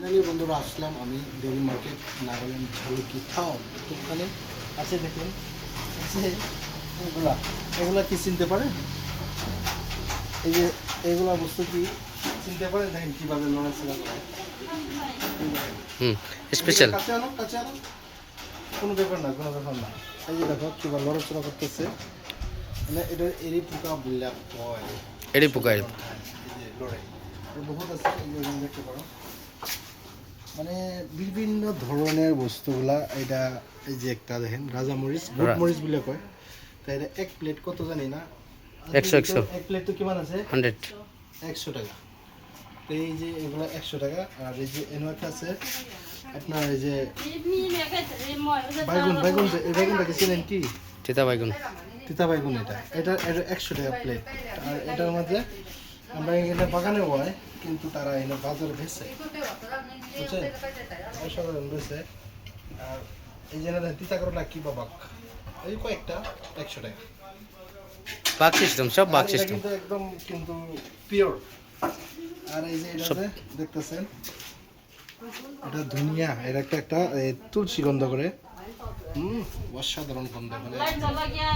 Finally বন্ধুরা আসলাম আমি দেবী মার্কেট নাগাল্যান্ড ঝালুকি টাউন তো ওখানে আছে দেখুন আছে। এগুলা এগুলা কি চিনতে পারেন এই যে এগুলা বস্তু কি চিনতে পারেন দেখেন কীভাবে লড়াচড়া করে হুম স্পেশাল কাছে আনো কাছে আনো। কোনো ব্যাপার না কোনো ব্যাপার না। এই যে দেখো কীভাবে লড়াচড়া করতেছে। মানে এটা এরই পোকা বললে হয় এডি পোকা এই যে লড়াই। বহুত আছে দেখতে পারো। মানে বিভিন্ন ধরনের বস্তুগুলা এটা এই যে একটা দেখেন রাজা মরিচ গোট রা- মরিচ বলে কয়। তাই এটা এক প্লেট কত জানি না? একশো, একশো। এক প্লেট তো কিমান আছে? হান্ড্রেড। একশো টাকা। এই যে এগুলো একশো টাকা আর এই যে এনো একটা আছে আপনার এই যে বাইগুন বাইগুন যে- এই বাইগুনটাকে চিনেন কি? চিতা বাইগুন। তিতা বাইগুন এটা। এটা এটা একশো টাকা প্লেট আর এটার মধ্যে আমরা এখানে বাগানে হয় কিন্তু তারা এখানে বাজারে বেছে বুঝছেন? অসাধারণ বেছে আর এই যে না তিতা করলা কি বাবাক এই কয়েকটা একশো টাকা। বাক সিস্টেম সব বাক সিস্টেম কিন্তু একদম কিন্তু পিওর আর এই যে এটা দেখতেছেন এটা ধনিয়া এটা একটা একটা তুলসী গন্ধ করে। হুম অসাধারণ গন্ধ মানে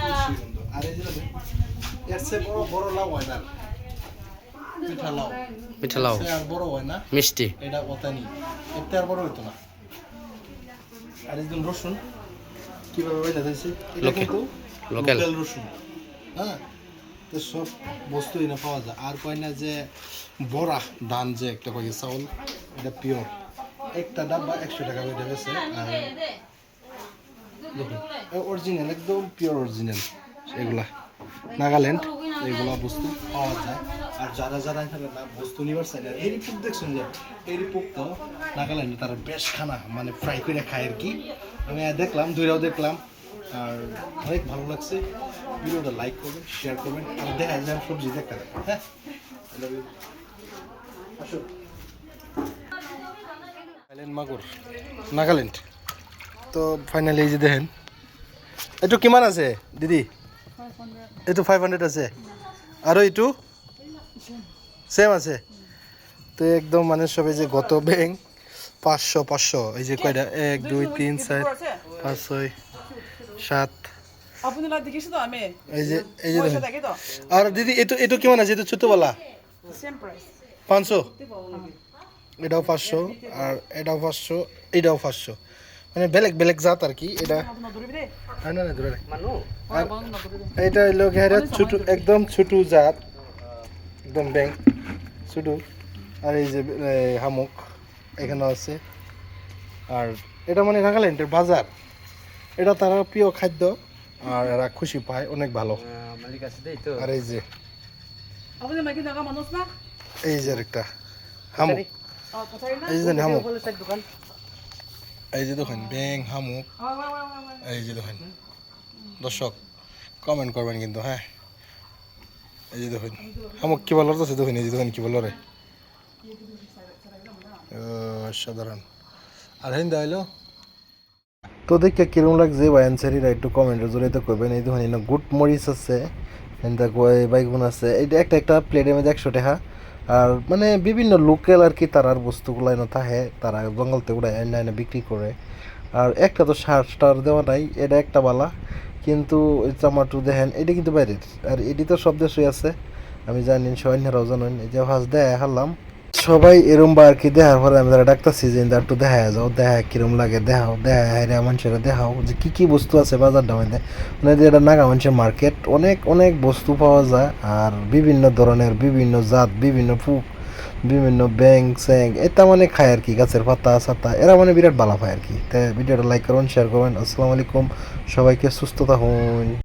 তুলসী গন্ধ। আর এই যে এর চেয়ে বড় বড় লাউ হয় না। পিঠা লাউ আর বড় হয় না? মিষ্টি। এটা ওতানি আর বড় হইতো না। আর একজন রসুন। কীভাবে বাইনা দিয়েছি. লোকাল। রসুন। হ্যাঁ? তো সব বস্তু এনে পাওয়া যায়। আর কয় না যে বড়া ধান যে একটা কয় চাউল এটা পিওর একটা ডাব্বা একশো টাকা করে দেবেছে আর দেখুন অরিজিনাল একদম পিওর অরিজিনাল এগুলা। নাগাল্যান্ড এগুলা বস্তু পাওয়া যায়। আর যারা যারা এখানে বস্তু নিবার চাই না এই পুক দেখছেন যে এই পুক তো নাগাল্যান্ডে তারা বেশ খানা মানে ফ্রাই করে খায় আর কি। আমি দেখলাম দুইরাও দেখলাম, আর অনেক ভালো লাগছে। ভিডিওটা লাইক করবেন শেয়ার করবেন, আর দেখা যায় সবজি দেখা যায়। হ্যাঁ? মাগুর, নাগাল্যান্ড। তো ফাইনালি এই যে দেখেন এইটো কিমান আছে, দিদি? এইটো ফাইভ হাণ্ড্ৰেড আছে। আৰু এইটো? ছেম আছে। তো একদম মানে সবে যে গত বেং পাঁচশো পাঁচশো এই যে কয়টা? এক দুই তিন চার পাঁচ ছয় সাত। এই যে এই যে আর দিদি এইটো এইটো কিমান আছে? এইটো ছোটোবালা সেম পাঁচশো? এটাও পাঁচশো আর এটাও পাঁচশো এটাও পাঁচশো। মানে বেলেগ বেলেগ জাত আর কি এটা হয় না না ধরে। মানু? আর এটা হলো ঘেরা ছোট একদম ছোট জাত একদম ব্যাং ছোট। আর এই যে হামুক এখানেও আছে। আর এটা মানে নাগাল্যান্ডের বাজার। এটা তারা প্রিয় খাদ্য আর এরা খুশি পায় অনেক ভালো। মালিক আছে দেই তো। আর এই যে এই যে আরেকটা হামুক আ কথাই না এই যে হামুক দোকান। এই যে দেখেন ব্যাং হামুক। এই যে দেখেন, দর্শক কমেন্ট করবেন কিন্তু হ্যাঁ? এই যে দেখেন আমাকে কি বলার আছে? দেখেন, এই যে দেখেন কি বলো রে। সাধারণ। আর হিন দাইলো তো দেখে কিরম লাগছে বা অ্যান্সারিরা একটু কমেন্টের জড়িত করবেন এই দেখুন গুড মরিচ আছে বাইগুন আছে। এইটা একটা একটা প্লেটের মধ্যে একশো টাকা। আর মানে বিভিন্ন লোকাল আর কি তারার বস্তুগুলো এনে থাকে, তারা জঙ্গলতে উড়ায় এনে এনে বিক্রি করে। আর একটা তো সার টার দেওয়া নাই, এটা একটা বালা। কিন্তু চামাটু দেখেন, এটা কিন্তু বাইরের। আর এটি তো সব দেশই আছে। আমি জানি সৈন্যরাও জানেন, এই যে ভাজ দেয় হারলাম সবাই এরম বা আর কি দেখার পরে আমি তারা ডাক্তারছি যে একটু দেখা যাও দেখা কিরম লাগে, দেখাও দেখা হাইরা মানুষের, দেখাও, যে কি কি বস্তু আছে বাজারটা মধ্যে? মানে এটা নাগা মানুষের মার্কেট অনেক অনেক বস্তু পাওয়া যায়, আর বিভিন্ন ধরনের, বিভিন্ন জাত, বিভিন্ন ফুক, বিভিন্ন ব্যাং স্যাং, এটা মানে খায় আর কি, গাছের পাতা সাতা এরা মানে বিরাট ভালো পায় আর কি। তাই ভিডিওটা লাইক করুন শেয়ার করবেন আসসালামু আলাইকুম, সবাইকে সুস্থ থাকুন।